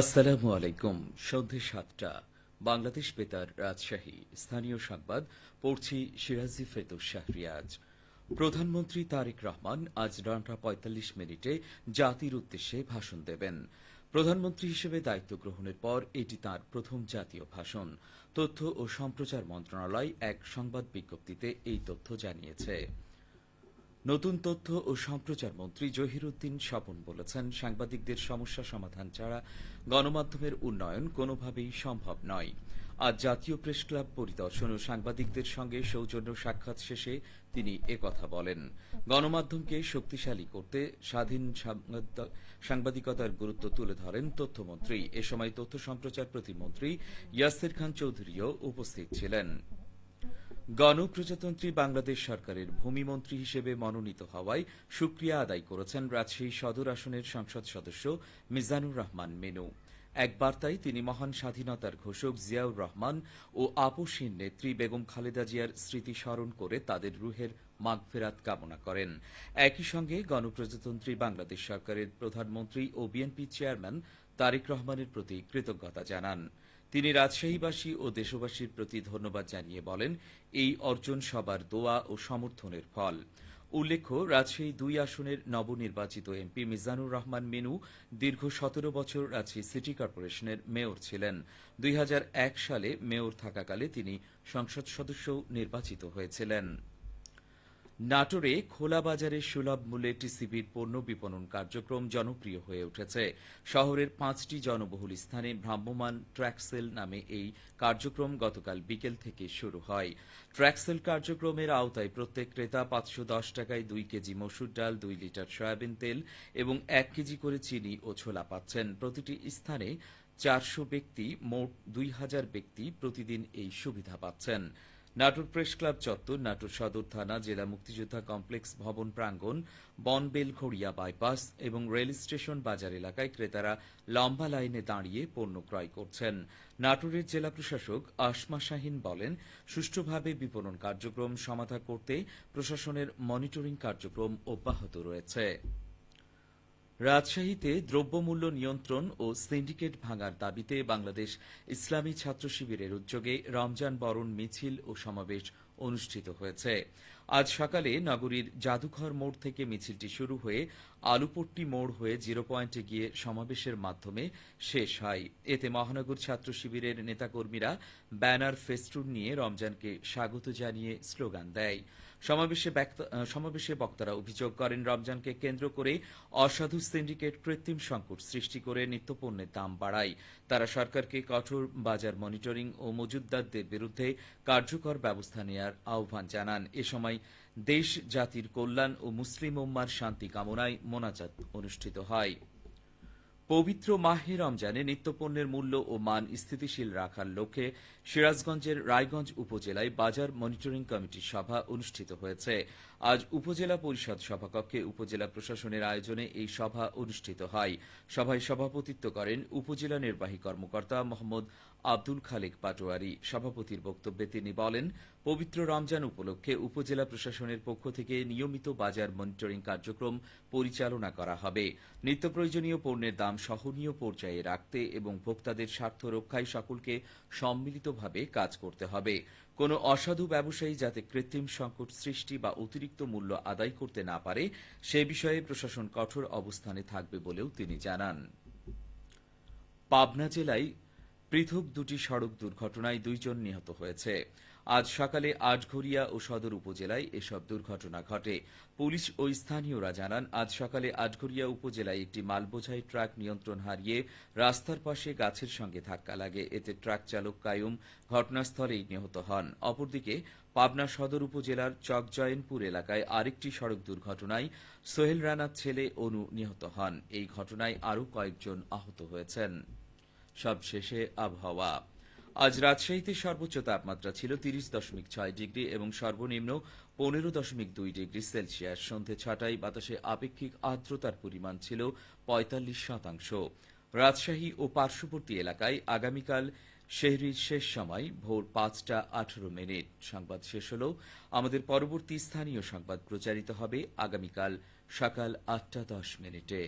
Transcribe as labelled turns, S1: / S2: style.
S1: আসসালামু আলাইকুম। সন্ধে সাতটা, বাংলাদেশ বেতার রাজশাহী। স্থানীয় সংবাদ, পড়ছি সিরাজি ফেতুর শাহরিয়াজ। প্রধানমন্ত্রী তারেক রহমান আজ নটা পঁয়তাল্লিশ মিনিটে জাতির উদ্দেশ্যে ভাষণ দেবেন। প্রধানমন্ত্রী হিসেবে দায়িত্ব গ্রহণের পর এটি তার প্রথম জাতীয় ভাষণ। তথ্য ও সম্প্রচার মন্ত্রণালয় এক সংবাদ বিজ্ঞপ্তিতে এই তথ্য জানিয়েছে। নতুন তথ্য ও সম্প্রচার মন্ত্রী জহিরুদ্দিন স্বপন বলেছেন, সাংবাদিকদের সমস্যা সমাধান ছাড়া গণমাধ্যমের উন্নয়ন কোনোভাবেই সম্ভব নয়। আজ জাতীয় প্রেস ক্লাব পরিদর্শন ও সাংবাদিকদের সঙ্গে সৌজন্য সাক্ষাৎ শেষে তিনি একথা বলেন। গণমাধ্যমকে শক্তিশালী করতে স্বাধীন সাংবাদিকতার গুরুত্ব তুলে ধরেন তথ্যমন্ত্রী। এ সময় তথ্য সম্প্রচার প্রতিমন্ত্রী ইয়াসির খান চৌধুরীও উপস্থিত ছিলেন। গণপ্রজাতন্ত্রী বাংলাদেশ সরকারের ভূমিমন্ত্রী হিসেবে মনোনীত হওয়ায় সুক্রিয়া আদায় করেছেন রাজশাহী সদর আসনের সংসদ সদস্য মিজানুর রহমান মেনু। এক বার্তায় তিনি মহান স্বাধীনতার ঘোষক জিয়াউর রহমান ও আপসীন নেত্রী বেগম খালেদা জিয়ার স্মৃতি স্মরণ করে তাদের রুহের মাগফেরাত কামনা করেন। একই সঙ্গে গণপ্রজাতন্ত্রী বাংলাদেশ সরকারের প্রধানমন্ত্রী ও বিএনপি চেয়ারম্যান তারেক রহমানের প্রতি কৃতজ্ঞতা জানান। তিনি রাজশাহীবাসী ও দেশবাসীর প্রতি ধন্যবাদ জানিয়ে বলেন, এই অর্জন সবার দোয়া ও সমর্থনের ফল। উল্লেখ্য, রাজশাহী দুই আসনের নবনির্বাচিত এমপি মিজানুর রহমান মেনু দীর্ঘ সতেরো বছর রাজশাহী সিটি কর্পোরেশনের মেয়র ছিলেন। দুই হাজার এক সালে মেয়র থাকাকালে তিনি সংসদ সদস্য নির্বাচিত হয়েছিলেন। নাটোরে খোলা বাজারে সুলভ মূল্যে টিসিবির পণ্য বিপণন কার্যক্রম জনপ্রিয় হয়ে উঠেছে। শহরের পাঁচটি জনবহুল স্থানে ভ্রাম্যমাণ ট্র্যাকসেল নামে এই কার্যক্রম গতকাল বিকেল থেকে শুরু হয়। ট্র্যাকসেল কার্যক্রমের আওতায় প্রত্যেক ক্রেতা পাঁচশো দশ টাকায় দুই কেজি মসুর ডাল, দুই লিটার সয়াবিন তেল এবং এক কেজি করে চিনি ও ছোলা পাচ্ছেন। প্রতিটি স্থানে চারশো ব্যক্তি, মোট দুই হাজার ব্যক্তি প্রতিদিন এই সুবিধা পাচ্ছেন। নাটোর প্রেস ক্লাব চত্বর, নাটোর সদর থানা, জেলা মুক্তিযোদ্ধা কমপ্লেক্স ভবন প্রাঙ্গণ বনবেল খড়িয়া বাইপাস এবং রেল স্টেশন বাজার এলাকায় ক্রেতারা লম্বা লাইনে দাঁড়িয়ে পণ্য ক্রয় করছেন। নাটোরের জেলা প্রশাসক আসমা শাহিন বলেন, সুষ্ঠুভাবে বিপণন কার্যক্রম সমাধা করতে প্রশাসনের মনিটরিং কার্যক্রম অব্যাহত রয়েছে। রাজশাহীতে দ্রব্যমূল্য নিয়ন্ত্রণ ও সিন্ডিকেট ভাঙার দাবিতে বাংলাদেশ ইসলামী ছাত্র শিবিরের উদ্যোগে রমজান বরণ মিছিল ও সমাবেশ অনুষ্ঠিত হয়েছে। আজ সকালে নগরীর জাদুঘর মোড় থেকে মিছিলটি শুরু হয়ে আলুপট্টি মোড় হয়ে জিরো পয়েন্টে গিয়ে সমাবেশের মাধ্যমে শেষ হয়। এতে মহানগর ছাত্র শিবিরের নেতাকর্মীরা ব্যানার ফেস্টুন নিয়ে রমজানকে স্বাগত জানিয়ে স্লোগান দেয়। সমাবেশে সমাবেশে বক্তারা অভিযোগ করেন, রমজানকে কেন্দ্র করে অসাধু সিন্ডিকেট কৃত্রিম সংকট সৃষ্টি করে নিত্যপণ্যের দাম বাড়ায়। তারা সরকারকে কঠোর বাজার মনিটরিং ও মজুতদারদের বিরুদ্ধে কার্যকর ব্যবস্থা নেয়ার আহ্বান জানান। এ সময় দেশ, জাতির কল্যাণ ও মুসলিম উম্মার শান্তি কামনায় মোনাজাত অনুষ্ঠিত হয়। পবিত্র মাহে রমজানে নিত্যপণ্যের মূল্য ও মান স্থিতিশীল রাখার লক্ষ্যে সিরাজগঞ্জের রায়গঞ্জ উপজেলায় বাজার মনিটরিং কমিটির সভা অনুষ্ঠিত হয়েছে। আজ উপজেলা পরিষদ সভাকক্ষে উপজেলা প্রশাসনের আয়োজনে এই সভা অনুষ্ঠিত হয়। সভায় সভাপতিত্ব করেন উপজেলা নির্বাহী কর্মকর্তা মোহাম্মদ আব্দুল খালেক পাটোয়ারি। সভাপতির বক্তব্যে তিনি বলেন, পবিত্র রমজান উপলক্ষে উপজেলা প্রশাসনের পক্ষ থেকে নিয়মিত বাজার মনিটরিং কার্যক্রম পরিচালনা করা হবে। নিত্য প্রয়োজনীয় পণ্যের দাম সহনীয় পর্যায়ে রাখতে এবং ভোক্তাদের স্বার্থ রক্ষায় সকলকে সম্মিলিতভাবে কাজ করতে হবে। কোনো অসাধু ব্যবসায়ী যাতে কৃত্রিম সংকট সৃষ্টি বা অতিরিক্ত মূল্য আদায় করতে না পারে, সে বিষয়ে প্রশাসন কঠোর অবস্থানে থাকবে বলেও তিনি জানান। পাবনা জেলায় পৃথক দুটি সড়ক দুর্ঘটনায় দুইজন নিহত হয়েছে। আজ সকালে আটঘরিয়া ও সদর উপজেলায় এসব দুর্ঘটনা ঘটে। পুলিশ ও স্থানীয়রা জানান, আজ সকালে আটঘরিয়া উপজেলায় একটি মালবোঝাই ট্রাক নিয়ন্ত্রণ হারিয়ে রাস্তার পাশে গাছের সঙ্গে ধাক্কা লাগে। এতে ট্রাক চালক কায়ুম ঘটনাস্থলেই নিহত হন। অপরদিকে, পাবনা সদর উপজেলার চকজয়নপুর এলাকায় আরেকটি সড়ক দুর্ঘটনায় সোহেল রানার ছেলে অনু নিহত হন। এই ঘটনায় আরও কয়েকজন আহত হয়েছেন। সবশেষে আবহাওয়া। আজ রাজশাহীতে সর্বোচ্চ তাপমাত্রা ছিল তিরিশ দশমিক ছয় ডিগ্রি এবং সর্বনিম্ন পনেরো দশমিক দুই ডিগ্রি সেলসিয়াস। সন্ধে ছটায় বাতাসে আপেক্ষিক আর্দ্রতার পরিমাণ ছিল পঁয়তাল্লিশ শতাংশ। রাজশাহী ও পার্শ্ববর্তী এলাকায় আগামীকাল শেহরির শেষ সময়, ভোর পাঁচটা আঠারো মিনিট। সংবাদ শেষ হল। আমাদের পরবর্তী স্থানীয় সংবাদ প্রচারিত হবে আগামীকাল সকাল আটটা দশ মিনিটে।